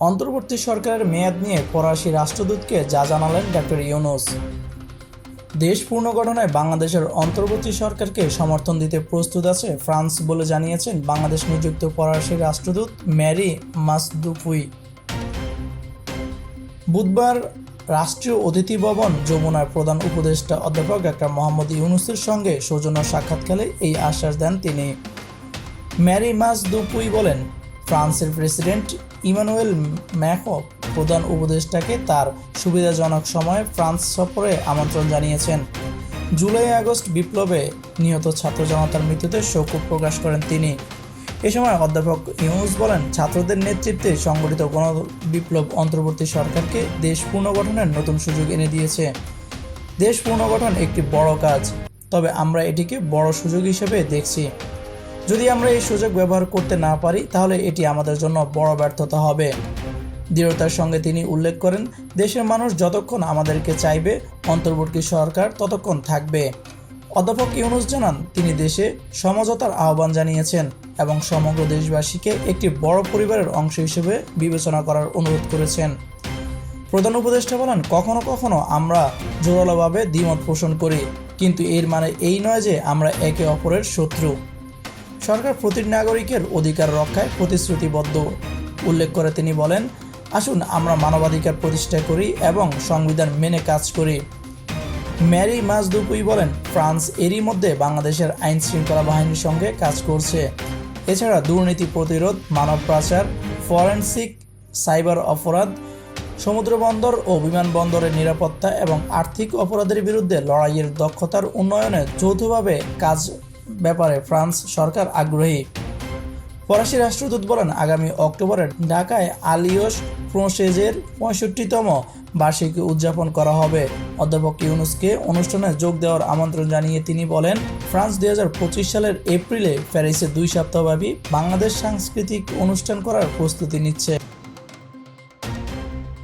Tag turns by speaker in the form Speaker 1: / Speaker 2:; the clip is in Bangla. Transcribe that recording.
Speaker 1: অন্তর্বর্তী সরকারের মেয়াদ নিয়ে ফরাসি রাষ্ট্রদূতকে যা জানালেন ডক্টর ইউনুস। দেশ পুনর্গঠনায় বাংলাদেশের অন্তর্বর্তী সরকারকে সমর্থন দিতে প্রস্তুত আছে ফ্রান্স বলে জানিয়েছেন বাংলাদেশ নিযুক্ত ফরাসি রাষ্ট্রদূত ম্যারি মাসদুপুই। বুধবার রাষ্ট্রীয় অতিথি ভবন যমুনার প্রধান উপদেষ্টা অধ্যাপক ডাক্তার মোহাম্মদ ইউনুসের সঙ্গে সৌজন্য সাক্ষাৎকালে এই আশ্বাস দেন তিনি। ম্যারি মাস দুপুই বলেন, ফ্রান্সের প্রেসিডেন্ট ইমানুয়েল ম্যাকো প্রধান উপদেষ্টাকে তার সুবিধাজনক সময়ে ফ্রান্স সফরে আমন্ত্রণ জানিয়েছেন। জুলাই আগস্ট বিপ্লবে নিহত ছাত্র জনতার মৃত্যুতে শোক প্রকাশ করেন তিনি। এ সময় অধ্যাপক ইউনুস বলেন, ছাত্রদের নেতৃত্বে সংগঠিত গণ বিপ্লব অন্তর্বর্তী সরকারকে দেশ পুনর্গঠনের নতুন সুযোগ এনে দিয়েছে। দেশ পুনর্গঠন একটি বড় কাজ, তবে আমরা এটিকে বড় সুযোগ হিসেবে দেখছি। যদি আমরা এই সুযোগ ব্যবহার করতে না পারি, তাহলে এটি আমাদের জন্য বড় ব্যর্থতা হবে। দৃঢ়তার সঙ্গে তিনি উল্লেখ করেন, দেশের মানুষ যতক্ষণ আমাদেরকে চাইবে, অন্তর্বর্তী সরকার ততক্ষণ থাকবে। অধ্যাপক ইউনুস জানান, তিনি দেশে সমঝোতার আহ্বান জানিয়েছেন এবং সমগ্র দেশবাসীকে একটি বড় পরিবারের অংশ হিসেবে বিবেচনা করার অনুরোধ করেছেন। প্রধান উপদেষ্টা বলেন, কখনো কখনো আমরা জোরালোভাবে দ্বিমত পোষণ করি, কিন্তু এর মানে এই নয় যে আমরা একে অপরের শত্রু। সরকার প্রতি নাগরিকের অধিকার রক্ষায় প্রতিশ্রুতিবদ্ধ। উল্লেখ করে তিনি বলেন, আসুন, আমরা মানবাধিকার প্রতিষ্ঠা করি এবং সংবিধান মেনে কাজ করি। ম্যারি মাজদুপুই বলেন, ফ্রান্স এরই মধ্যে বাংলাদেশের আইন শৃঙ্খলা বাহিনীর সঙ্গে কাজ করছে। এছাড়া দুর্নীতি প্রতিরোধ, মানব পাচার, ফরেনসিক, সাইবার অপরাধ সমুদ্রবন্দর ও বিমানবন্দরের নিরাপত্তা এবং আর্থিক অপরাধের বিরুদ্ধে লড়াইয়ের দক্ষতার উন্নয়নে যৌথভাবে কাজ ব্যাপারে ফ্রান্স সরকার আগ্রহী। ফরাসি রাষ্ট্রদূত বলেন, আগামী অক্টোবরে ঢাকায় আলিয়স ফ্রোসেজের পঁয়ষট্টিতম বার্ষিকী উদযাপন করা হবে। অধ্যাপক ইউনুসকে অনুষ্ঠানে যোগ দেওয়ার আমন্ত্রণ জানিয়ে তিনি বলেন, ফ্রান্স দুই হাজার পঁচিশ সালের এপ্রিলে প্যারিসে দুই সপ্তাহব্যাপী বাংলাদেশ সাংস্কৃতিক অনুষ্ঠান করার প্রস্তুতি নিচ্ছে।